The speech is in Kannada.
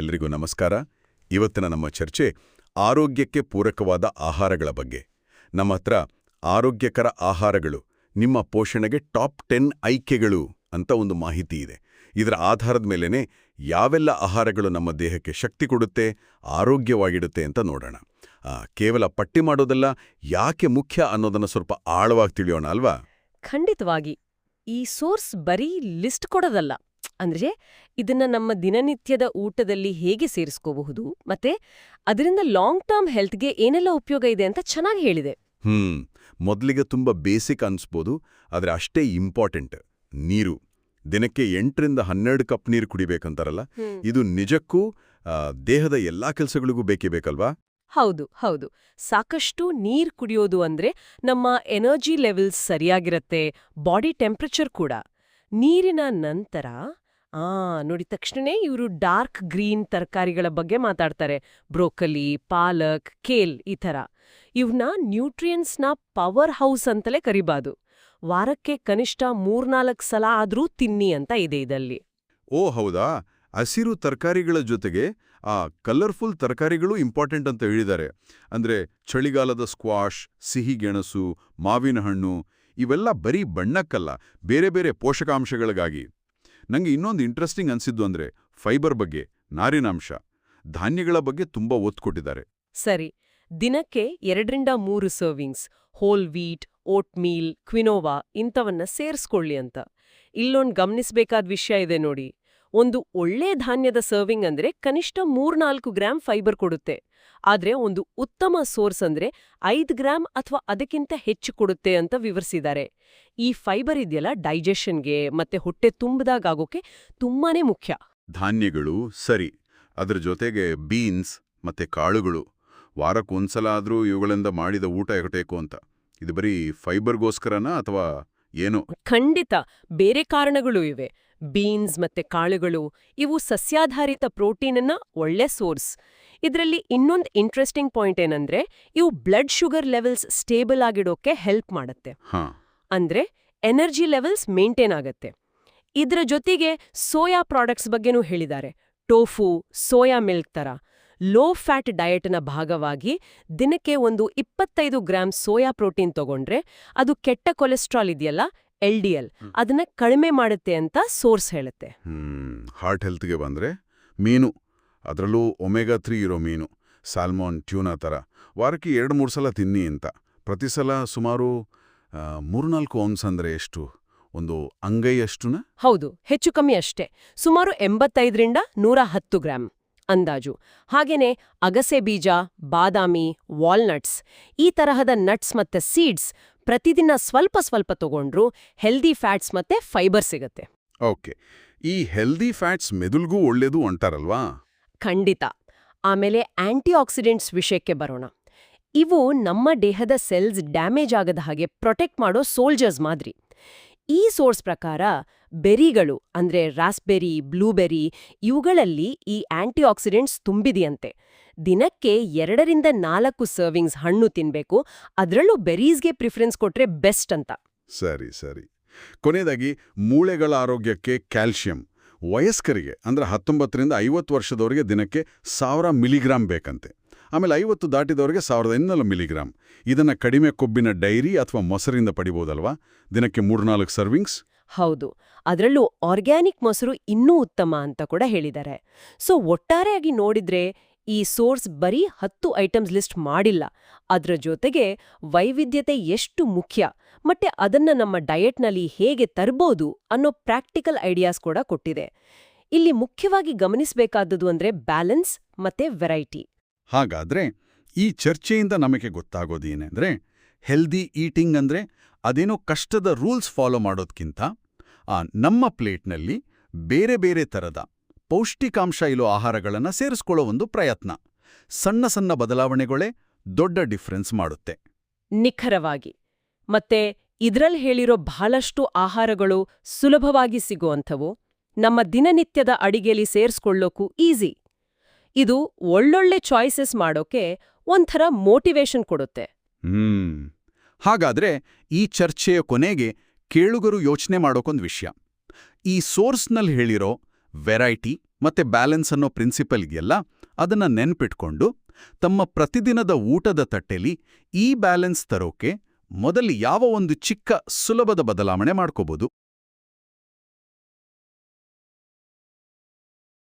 ಎಲ್ರಿಗೂ ನಮಸ್ಕಾರ. ಇವತ್ತಿನ ನಮ್ಮ ಚರ್ಚೆ ಆರೋಗ್ಯಕ್ಕೆ ಪೂರಕವಾದ ಆಹಾರಗಳ ಬಗ್ಗೆ. ನಮ್ಮ ಹತ್ರ ಆರೋಗ್ಯಕರ ಆಹಾರಗಳು ನಿಮ್ಮ ಪೋಷಣೆಗೆ ಟಾಪ್ ಟೆನ್ ಆಯ್ಕೆಗಳು ಅಂತ ಒಂದು ಮಾಹಿತಿ ಇದೆ. ಇದರ ಆಧಾರದ ಮೇಲೇ ಯಾವೆಲ್ಲ ಆಹಾರಗಳು ನಮ್ಮ ದೇಹಕ್ಕೆ ಶಕ್ತಿ ಕೊಡುತ್ತೆ, ಆರೋಗ್ಯವಾಗಿಡುತ್ತೆ ಅಂತ ನೋಡೋಣ. ಕೇವಲ ಪಟ್ಟಿ ಮಾಡೋದಲ್ಲ, ಯಾಕೆ ಮುಖ್ಯ ಅನ್ನೋದನ್ನ ಸ್ವಲ್ಪ ಆಳವಾಗಿ ತಿಳಿಯೋಣ ಅಲ್ವಾ? ಖಂಡಿತವಾಗಿ. ಈ ಸೋರ್ಸ್ ಬರೀ ಲಿಸ್ಟ್ ಕೊಡೋದಲ್ಲ. ಅಂದ್ರೆ ಇದನ್ನ ನಮ್ಮ ದಿನನಿತ್ಯದ ಊಟದಲ್ಲಿ ಹೇಗೆ ಸೇರಿಸ್ಕೋಬಹುದು ಮತ್ತೆ ಅದರಿಂದ ಲಾಂಗ್ ಟರ್ಮ್ ಹೆಲ್ತ್ಗೆ ಏನೆಲ್ಲ ಉಪಯೋಗ ಇದೆ ಅಂತ ಚೆನ್ನಾಗಿ ಹೇಳಿದೆ. ಹ್ಮ್ ಮೊದಲಿಗೆ ತುಂಬಾ ಬೇಸಿಕ್ ಅನ್ಸ್ಬೋದು ಆದರೆ ಅಷ್ಟೇ ಇಂಪಾರ್ಟೆಂಟ್ ನೀರು ದಿನಕ್ಕೆ ಎಂಟರಿಂದ ಹನ್ನೆರಡು ಕಪ್ ನೀರು ಕುಡಿಬೇಕಂತಾರಲ್ಲ ಇದು ನಿಜಕ್ಕೂ ದೇಹದ ಎಲ್ಲಾ ಕೆಲಸಗಳಿಗೂ ಬೇಕೇ ಬೇಕಲ್ವಾ? ಹೌದು ಹೌದು. ಸಾಕಷ್ಟು ನೀರ್ ಕುಡಿಯೋದು ಅಂದ್ರೆ ನಮ್ಮ ಎನರ್ಜಿ ಲೆವೆಲ್ಸ್ ಸರಿಯಾಗಿರತ್ತೆ ಬಾಡಿ ಟೆಂಪ್ರೇಚರ್ ಕೂಡ. ನೀರಿನ ನಂತರ, ಆ, ನೋಡಿ ತಕ್ಷಣನೇ ಇವರು ಡಾರ್ಕ್ ಗ್ರೀನ್ ತರಕಾರಿಗಳ ಬಗ್ಗೆ ಮಾತಾಡ್ತಾರೆ. ಬ್ರೋಕಲಿ, ಪಾಲಕ್, ಕೇಲ್ ಈ ಥರ. ಇವನ್ನ ನ್ಯೂಟ್ರಿಯನ್ಸ್ನ ಪವರ್ ಹೌಸ್ ಅಂತಲೇ ಕರಿಬಾದು ವಾರಕ್ಕೆ ಕನಿಷ್ಠ ಮೂರ್ನಾಲ್ಕು ಸಲ ಆದರೂ ತಿನ್ನಿ ಅಂತ ಇದೆ ಇದಲ್ಲಿ ಓ, ಹೌದಾ? ಹಸಿರು ತರಕಾರಿಗಳ ಜೊತೆಗೆ, ಆ, ಕಲರ್ಫುಲ್ ತರಕಾರಿಗಳು ಇಂಪಾರ್ಟೆಂಟ್ ಅಂತ ಹೇಳಿದ್ದಾರೆ. ಅಂದ್ರೆ ಚಳಿಗಾಲದ ಸ್ಕ್ವಾಷ್ ಸಿಹಿ ಗೆಣಸು ಮಾವಿನ ಹಣ್ಣು ಇವೆಲ್ಲ ಬರೀ ಬಣ್ಣಕ್ಕಲ್ಲ, ಬೇರೆ ಬೇರೆ ಪೋಷಕಾಂಶಗಳಿಗಾಗಿ. ನನಗೆ ಇನ್ನೊಂದು ಇಂಟ್ರೆಸ್ಟಿಂಗ್ ಅನ್ಸಿದ್ದು ಅಂದ್ರೆ ಫೈಬರ್ ಬಗ್ಗೆ, ನಾರಿನಾಂಶ. ಧಾನ್ಯಗಳ ಬಗ್ಗೆ ತುಂಬಾ ಒತ್ತು ಸರಿ, ದಿನಕ್ಕೆ ಎರಡರಿಂದ ಮೂರು servings whole wheat oatmeal quinoa ಇಂಥವನ್ನ ಸೇರಿಸ್ಕೊಳ್ಳಿ ಅಂತ. ಇಲ್ಲೊಂದು ಗಮನಿಸಬೇಕಾದ ವಿಷಯ ಇದೆ ನೋಡಿ. ಒಂದು ಒಳ್ಳೆ ಧಾನ್ಯದ ಸರ್ವಿಂಗ್ ಅಂದ್ರೆ ಕನಿಷ್ಠ ಮೂರ್ನಾಲ್ಕು ಗ್ರಾಂ ಫೈಬರ್ ಕೊಡುತ್ತೆ. ಆದ್ರೆ ಒಂದು ಉತ್ತಮ ಸೋರ್ಸ್ ಅಂದ್ರೆ ಐದು ಗ್ರಾಂ ಅಥವಾ ಅದಕ್ಕಿಂತ ಹೆಚ್ಚು ಕೊಡುತ್ತೆ ಅಂತ ವಿವರಿಸಿದ್ದಾರೆ. ಈ ಫೈಬರ್ ಇದೆಯಲ್ಲ ಡೈಜೆಷನ್ಗೆ ಮತ್ತೆ ಹೊಟ್ಟೆ ತುಂಬದಾಗೋಕೆ ತುಂಬಾನೇ ಮುಖ್ಯ. ಧಾನ್ಯಗಳು ಸರಿ ಅದರ ಜೊತೆಗೆ ಬೀನ್ಸ್ ಮತ್ತೆ ಕಾಳುಗಳು. ವಾರಕ್ಕೊಂದ್ಸಲ ಆದರೂ ಇವುಗಳಿಂದ ಮಾಡಿದ ಊಟ ಎಗಟೇಕು ಅಂತ. ಇದು ಬರೀ ಫೈಬರ್ಗೋಸ್ಕರನಾ ಅಥವಾ ಏನು? ಖಂಡಿತ ಬೇರೆ ಕಾರಣಗಳು ಇವೆ. ಬೀನ್ಸ್ ಮತ್ತೆ ಕಾಳುಗಳು ಇವು ಸಸ್ಯಾಧಾರಿತ ಪ್ರೋಟೀನನ್ನ ಒಳ್ಳೆ ಸೋರ್ಸ್. ಇದರಲ್ಲಿ ಇನ್ನೊಂದು ಇಂಟ್ರೆಸ್ಟಿಂಗ್ ಪಾಯಿಂಟ್ ಏನಂದ್ರೆ ಇವು ಬ್ಲಡ್ ಶುಗರ್ ಲೆವೆಲ್ಸ್ ಸ್ಟೇಬಲ್ ಆಗಿಡೋಕೆ ಹೆಲ್ಪ್ ಮಾಡುತ್ತೆ. ಹಾ. ಅಂದ್ರೆ ಎನರ್ಜಿ ಲೆವೆಲ್ಸ್ ಮೇಂಟೈನ್ ಆಗತ್ತೆ. ಇದರ ಜೊತೆಗೆ ಸೋಯಾ ಪ್ರಾಡಕ್ಟ್ಸ್ ಬಗ್ಗೆನೂ ಹೇಳಿದ್ದಾರೆ. ಟೋಫು ಸೋಯಾ ಮಿಲ್ಕ್ ತರ. ಲೋ ಫ್ಯಾಟ್ ಡಯಟ್ನ ಭಾಗವಾಗಿ ದಿನಕ್ಕೆ ಒಂದು ಇಪ್ಪತ್ತೈದು ಗ್ರಾಂ ಸೋಯಾ ಪ್ರೋಟೀನ್ ತಗೊಂಡ್ರೆ ಅದು ಕೆಟ್ಟ ಕೊಲೆಸ್ಟ್ರಾಲ್ ಇದೆಯಲ್ಲ ಎಲ್ ಡಿ ಎಲ್. ಅದನ್ನ ಕಡಿಮೆ ಮಾಡುತ್ತೆ ಅಂತ ಸೋರ್ಸ್ ಹೇಳುತ್ತೆ. ಹಾರ್ಟ್ ಹೆಲ್ತ್ಗೆ ಬಂದ್ರೆ ಮೀನು ಅದರಲ್ಲೂ ಒಮೆಗಾ ತ್ರೀ ಇರೋ ಮೀನು ಸಾಲ್ಮೋನ್ ಟ್ಯೂನಾ ಥರ. ವಾರಕ್ಕೆ ಎರಡು ಮೂರು ಸಲ ತಿನ್ನಿ ಅಂತ. ಪ್ರತಿ ಸಲ ಸುಮಾರು ಮೂರ್ನಾಲ್ಕು ಔನ್ಸ್ ಅಂದ್ರೆ ಎಷ್ಟು? ಒಂದು ಅಂಗೈಯಷ್ಟು ಹೌದು ಹೆಚ್ಚು ಕಮ್ಮಿ ಅಷ್ಟೇ. ಸುಮಾರು ಎಂಬತ್ತೈದರಿಂದ ನೂರ ಹತ್ತು ಗ್ರಾಂ ಅಂದಾಜು. ಹಾಗೇನೆ ಅಗಸೆ ಬೀಜ ಬಾದಾಮಿ ವಾಲ್ನಟ್ಸ್ ಈ ತರಹದ ನಟ್ಸ್ ಮತ್ತೆ ಸೀಡ್ಸ್ ಪ್ರತಿದಿನ ಸ್ವಲ್ಪ ಸ್ವಲ್ಪ ತಗೊಂಡ್ರು ಹೆಲ್ದಿ ಫ್ಯಾಟ್ಸ್ ಮತ್ತೆ ಫೈಬರ್ ಸಿಗತ್ತೆ. ಓಕೆ. ಈ ಹೆಲ್ದಿ ಫ್ಯಾಟ್ಸ್ ಮೆದುಲ್ಗೂ ಒಳ್ಳೇದು ಅಂಟಾರಲ್ವಾ? ಖಂಡಿತ. ಆಮೇಲೆ ಆಂಟಿ ಆಕ್ಸಿಡೆಂಟ್ಸ್ ವಿಷಯಕ್ಕೆ ಬರೋಣ. ಇವು ನಮ್ಮ ದೇಹದ ಸೆಲ್ಸ್ ಡ್ಯಾಮೇಜ್ ಆಗದ ಹಾಗೆ ಪ್ರೊಟೆಕ್ಟ್ ಮಾಡೋ ಸೋಲ್ಜರ್ಸ್ ಮಾದರಿ. ಈ ಸೋರ್ಸ್ ಪ್ರಕಾರ ಬೆರಿಗಳು ಅಂದ್ರೆ ರಾಸ್ಬೆರಿ, ಬ್ಲೂಬೆರಿ ಇವುಗಳಲ್ಲಿ ಈ ಆಂಟಿ ಆಕ್ಸಿಡೆಂಟ್ಸ್ ತುಂಬಿದೆಯಂತೆ. ದಿನಕ್ಕೆ ಎರಡರಿಂದ ನಾಲ್ಕು ಸರ್ವಿಂಗ್ಸ್ ಹಣ್ಣು ತಿನ್ಬೇಕು, ಅದರಲ್ಲೂ ಬೆರೀಸ್ಗೆ ಪ್ರಿಫರೆನ್ಸ್ ಕೊಟ್ರೆ ಬೆಸ್ಟ್ ಅಂತ. ಸರಿ ಸರಿ. ಕೊನೆಯದಾಗಿ ಮೂಳೆಗಳ ಆರೋಗ್ಯಕ್ಕೆ ಕ್ಯಾಲ್ಶಿಯಂ. ವಯಸ್ಕರಿಗೆ, ಅಂದರೆ ಹತ್ತೊಂಬತ್ತರಿಂದ ಐವತ್ತು ವರ್ಷದವರಿಗೆ ದಿನಕ್ಕೆ ಸಾವಿರ ಮಿಲಿಗ್ರಾಂ ಬೇಕಂತೆ. ಆಮೇಲೆ ಐವತ್ತು ದಾಟಿದವರಿಗೆ ಸಾವಿರದ ಇನ್ನೂರು ಮಿಲಿಗ್ರಾಂ. ಇದನ್ನ ಕಡಿಮೆ ಕೊಬ್ಬಿನ ಡೈರಿ ಅಥವಾ ಮೊಸರಿಂದ ಪಡಿಬೋದಲ್ವಾ? ದಿನಕ್ಕೆ ಮೂರ್ನಾಲ್ಕು ಸರ್ವಿಂಗ್ಸ್? ಹೌದು. ಅದರಲ್ಲೂ ಆರ್ಗ್ಯಾನಿಕ್ ಮೊಸರು ಇನ್ನೂ ಉತ್ತಮ ಅಂತ ಕೂಡ ಹೇಳಿದ್ದಾರೆ. ಸೊ, ಒಟ್ಟಾರೆಯಾಗಿ ನೋಡಿದ್ರೆ ಈ ಸೋರ್ಸ್ ಬರೀ ಹತ್ತು ಐಟಮ್ಸ್ ಲಿಸ್ಟ್ ಮಾಡಿಲ್ಲ. ಅದರ ಜೊತೆಗೆ ವೈವಿಧ್ಯತೆ ಎಷ್ಟು ಮುಖ್ಯ. ಮತ್ತೆ ಅದನ್ನ ನಮ್ಮ ಡಯೆಟ್ನಲ್ಲಿ ಹೇಗೆ ತರ್ಬೋದು ಅನ್ನೋ ಪ್ರಾಕ್ಟಿಕಲ್ ಐಡಿಯಾಸ್ ಕೂಡ ಕೊಟ್ಟಿದೆ. ಇಲ್ಲಿ ಮುಖ್ಯವಾಗಿ ಗಮನಿಸಬೇಕಾದದ್ದು ಅಂದ್ರೆ ಬ್ಯಾಲೆನ್ಸ್ ಮತ್ತೆ ವೆರೈಟಿ ಹಾಗಾದ್ರೆ ಈ ಚರ್ಚೆಯಿಂದ ನಮಗೆ ಗೊತ್ತಾಗೋದೇನೆಂದ್ರೆ ಹೆಲ್ದಿ ಈಟಿಂಗ್ ಅಂದ್ರೆ ಅದೇನೋ ಕಷ್ಟದ ರೂಲ್ಸ್ ಫಾಲೋ ಮಾಡೋದ್ಕಿಂತ ಆ ನಮ್ಮ ಪ್ಲೇಟ್ನಲ್ಲಿ ಬೇರೆ ಬೇರೆ ತರದ ಪೌಷ್ಟಿಕಾಂಶ ಇರೋ ಆಹಾರಗಳನ್ನು ಸೇರಿಸ್ಕೊಳ್ಳೋ ಒಂದು ಪ್ರಯತ್ನ. ಸಣ್ಣ ಸಣ್ಣ ಬದಲಾವಣೆಗಳೇ ದೊಡ್ಡ ಡಿಫ್ರೆನ್ಸ್ ಮಾಡುತ್ತೆ. ನಿಖರವಾಗಿ. ಮತ್ತೆ ಇದ್ರಲ್ಲಿ ಹೇಳಿರೋ ಬಹಳಷ್ಟು ಆಹಾರಗಳು ಸುಲಭವಾಗಿ ಸಿಗುವಂಥವು ನಮ್ಮ ದಿನನಿತ್ಯದ ಅಡಿಗೆಲಿ ಸೇರಿಸ್ಕೊಳ್ಳೋಕ್ಕೂ ಈಸಿ. ಇದು ಒಳ್ಳೊಳ್ಳೆ ಚಾಯ್ಸಸ್ ಮಾಡೋಕೆ ಒಂಥರ ಮೋಟಿವೇಶನ್ ಕೊಡುತ್ತೆ. ಹಾಗಾದ್ರೆ ಈ ಚರ್ಚೆಯ ಕೊನೆಗೆ ಕೇಳುಗರು ಯೋಚನೆ ಮಾಡೋಕೊಂದು ವಿಷಯ. ಈ ಸೋರ್ಸ್ನಲ್ಲಿ ಹೇಳಿರೋ ವೆರೈಟಿ ಮತ್ತೆ ಬ್ಯಾಲೆನ್ಸ್ ಅನ್ನೋ ಪ್ರಿನ್ಸಿಪಲ್ ಇದೆಯಲ್ಲ, ಅದನ್ನ ನೆನ್ಪಿಟ್ಕೊಂಡು ತಮ್ಮ ಪ್ರತಿದಿನದ ಊಟದ ತಟ್ಟೆಲಿ ಈ ಬ್ಯಾಲೆನ್ಸ್ ತರೋಕೆ ಮೊದಲು ಯಾವ ಒಂದು ಚಿಕ್ಕ ಸುಲಭದ ಬದಲಾವಣೆ ಮಾಡ್ಕೋಬೋದು.